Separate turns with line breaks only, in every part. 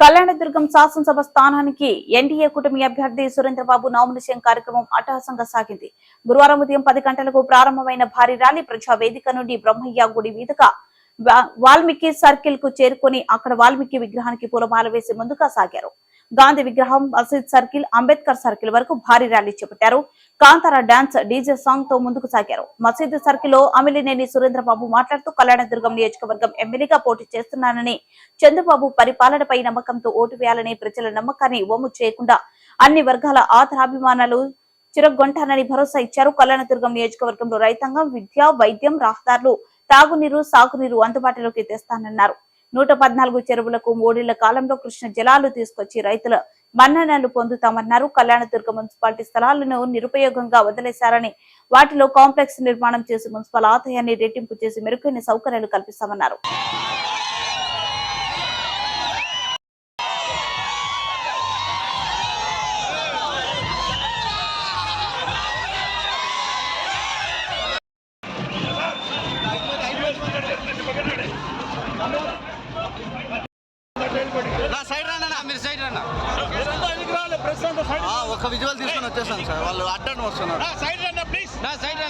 కళ్యాణదుర్గం శాసనసభ స్థానానికి ఎన్డీఏ కూటమి అభ్యర్థి సురేంద్రబాబు నామినేషన్ కార్యక్రమం అట్టహాసంగా సాగింది. గురువారం ఉదయం పది గంటలకు ప్రారంభమైన భారీ ర్యాలీ ప్రజా వేదిక నుండి బ్రహ్మయ్య గుడి మీదుగా వాల్మీకి సర్కిల్కు చేరుకొని అక్కడ వాల్మీకి విగ్రహానికి పూలమాల వేసి ముందుగా సాగారు. గాంధీ విగ్రహం మసీద్ సర్కిల్ అంబేద్కర్ సర్కిల్ వరకు భారీ ర్యాలీ చేపట్టారు. కాంతార డాన్స్ డీజే సాంగ్తో ముందుకు సాగారు. మసీద్ సర్కిల్లో అమిలినేని సురేంద్రబాబు మాట్లాడుతూ కళ్యాణదుర్గం నియోజకవర్గం ఎమ్మెల్యేగా పోటీ చేస్తున్నానని చంద్రబాబు పరిపాలనపై నమ్మకంతో ఓటు వేయాలని ప్రజల నమ్మకాన్ని వమ్ము చేయకుండా అన్ని వర్గాల ఆధారాభిమానాలు చిరగొంటానని భరోసా ఇచ్చారు. కళ్యాణదుర్గం నియోజకవర్గంలో రైతాంగం విద్య వైద్యం రహదారులు తాగునీరు సాగునీరు అందుబాటులోకి తెస్తానన్నారు. నూట పద్నాలుగు చెరువులకు మూడేళ్ళ కాలంలో కృష్ణ జలాలు తీసుకొచ్చి రైతుల మన్ననలు పొందుతామన్నారు. కళ్యాణదుర్గ మున్సిపాలిటీ స్థలాలను నిరుపయోగంగా వదిలేశారని వాటిలో కాంప్లెక్స్ నిర్మాణం చేసి మున్సిపల్ ఆదాయాన్ని రెట్టింపు చేసి మెరుగైన సౌకర్యాలు కల్పిస్తామన్నారు.
విజువల్ తీసుకొని వచ్చేసాను సార్. వాళ్ళు అడ్డం వస్తున్నారు.
సైడ్ ప్లీజ్
నా సైడ్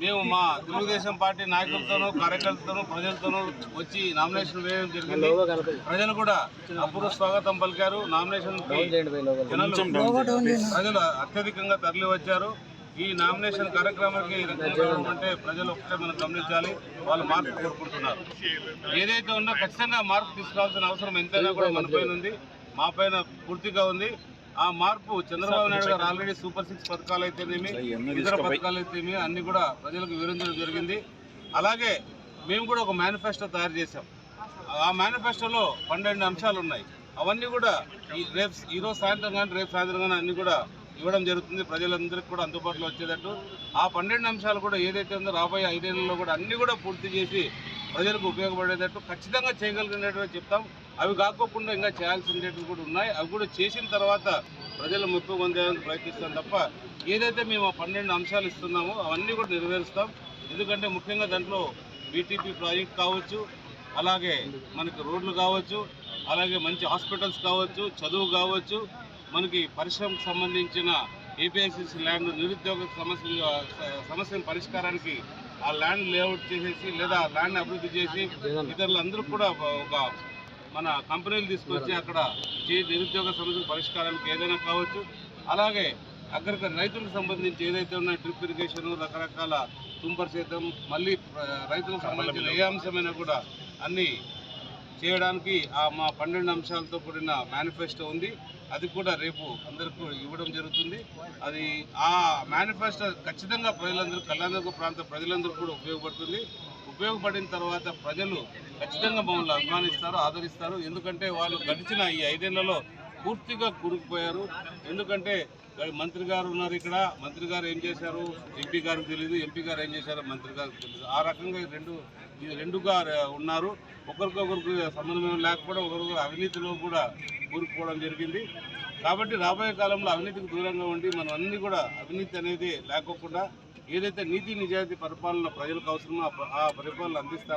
మేము మా తెలుగుదేశం పార్టీ నాయకులతోనూ కార్యకర్తలతోనూ ప్రజలతోనూ వచ్చి నామినేషన్ వేయడం జరిగింది. ప్రజలు కూడా అపూర్వ స్వాగతం పలికారు. నామినేషన్ ప్రజలు అత్యధికంగా తరలి వచ్చారు ఈ నామినేషన్ కార్యక్రమానికి అంటే ప్రజలు ఒకటే మనం గమనించాలి. వాళ్ళు మార్పు కోరుకుంటున్నారు. ఏదైతే ఉందో ఖచ్చితంగా మార్పు తీసుకురావాల్సిన అవసరం ఎంతైనా కూడా మన పైన ఉంది. మా పైన పూర్తిగా ఉంది. ఆ మార్పు చంద్రబాబు నాయుడు గారు ఆల్రెడీ సూపర్ సిక్స్ పథకాలు అయితేనేమి ఇతర పథకాలు అయితేనేమి అన్ని కూడా ప్రజలకు వివరించడం జరిగింది. అలాగే మేము కూడా ఒక మేనిఫెస్టో తయారు చేశాం. ఆ మేనిఫెస్టోలో పన్నెండు అంశాలు ఉన్నాయి అవన్నీ కూడా ఈ రేపు ఈరోజు సాయంత్రం కానీ రేపు సాయంత్రం కానీ అన్ని కూడా ఇవ్వడం జరుగుతుంది. ప్రజలందరికీ కూడా అందుబాటులో వచ్చేటట్టు. ఆ పన్నెండు అంశాలు కూడా ఏదైతే ఉందో రాబోయే ఐదేళ్ళలో కూడా అన్ని కూడా పూర్తి చేసి ప్రజలకు ఉపయోగపడేటట్టు ఖచ్చితంగా చేయగలిగినట్టు చెప్తాం. అవి కాకోకుండా ఇంకా చేయాల్సినవి కూడా ఉన్నాయి. అవి కూడా చేసిన తర్వాత ప్రజల మెప్పు పొందేందుకు ప్రయత్నిస్తాం తప్ప ఏదైతే మేము ఆ పన్నెండు అంశాలు ఇస్తున్నామో అవన్నీ కూడా నెరవేరుస్తాం. ఎందుకంటే ముఖ్యంగా దాంట్లో బీటీపీ ప్రాజెక్ట్ కావచ్చు అలాగే మనకి రోడ్లు కావచ్చు అలాగే మంచి హాస్పిటల్స్ కావచ్చు చదువు కావచ్చు మనకి పరిశ్రమకు సంబంధించిన ఏపీఐసిసి ల్యాండ్ నిరుద్యోగ సమస్య సమస్యల పరిష్కారానికి ఆ ల్యాండ్ లేఅవుట్ చేసేసి లేదా ఆ ల్యాండ్ అభివృద్ధి చేసి ఇతరులందరూ కూడా ఒక మన కంపెనీలు తీసుకొచ్చి అక్కడ చే- నిరుద్యోగ సమస్యల పరిష్కారానికి ఏదైనా కావచ్చు. అలాగే అక్కడికి రైతులకు సంబంధించి ఏదైతే ఉన్నాయో డ్రిప్ ఇరిగేషన్ రకరకాల తుంపర్ సేద్యం మళ్ళీ రైతులకు సంబంధించిన ఏ అంశమైనా కూడా అన్ని చేయడానికి ఆ మా పన్నెండు అంశాలతో కూడిన మేనిఫెస్టో ఉంది. అది కూడా రేపు అందరికీ ఇవ్వడం జరుగుతుంది. అది ఆ మేనిఫెస్టో ఖచ్చితంగా ప్రజలందరూ కళ్యాణదుర్గ ప్రాంత ప్రజలందరూ కూడా ఉపయోగపడుతుంది. ఉపయోగపడిన తర్వాత ప్రజలు ఖచ్చితంగా మమ్మల్ని అభిమానిస్తారు ఆదరిస్తారు. ఎందుకంటే వాళ్ళు గడిచిన ఈ ఐదేళ్ళలో పూర్తిగా కూరుకుపోయారు. ఎందుకంటే మంత్రి గారు ఉన్నారు ఇక్కడ. మంత్రి గారు ఏం చేశారు? ఎంపీ గారికి తెలియదు ఎంపీ గారు ఏం చేశారో మంత్రి గారికి తెలియదు ఆ రకంగా రెండు రెండుగా ఉన్నారు. ఒకరికొకరికి సంబంధం లేకపోవడం ఒకరికొకరు అవినీతిలో కూడా కూరుకుపోవడం జరిగింది. కాబట్టి రాబోయే కాలంలో అవినీతికి దూరంగా ఉండి మనం అన్ని కూడా అవినీతి అనేది లేకోకుండా ఏదైతే నీతి నిజాయితీ పరిపాలన ప్రజలకు అవసరమో ఆ ఆ పరిపాలన అందిస్తామని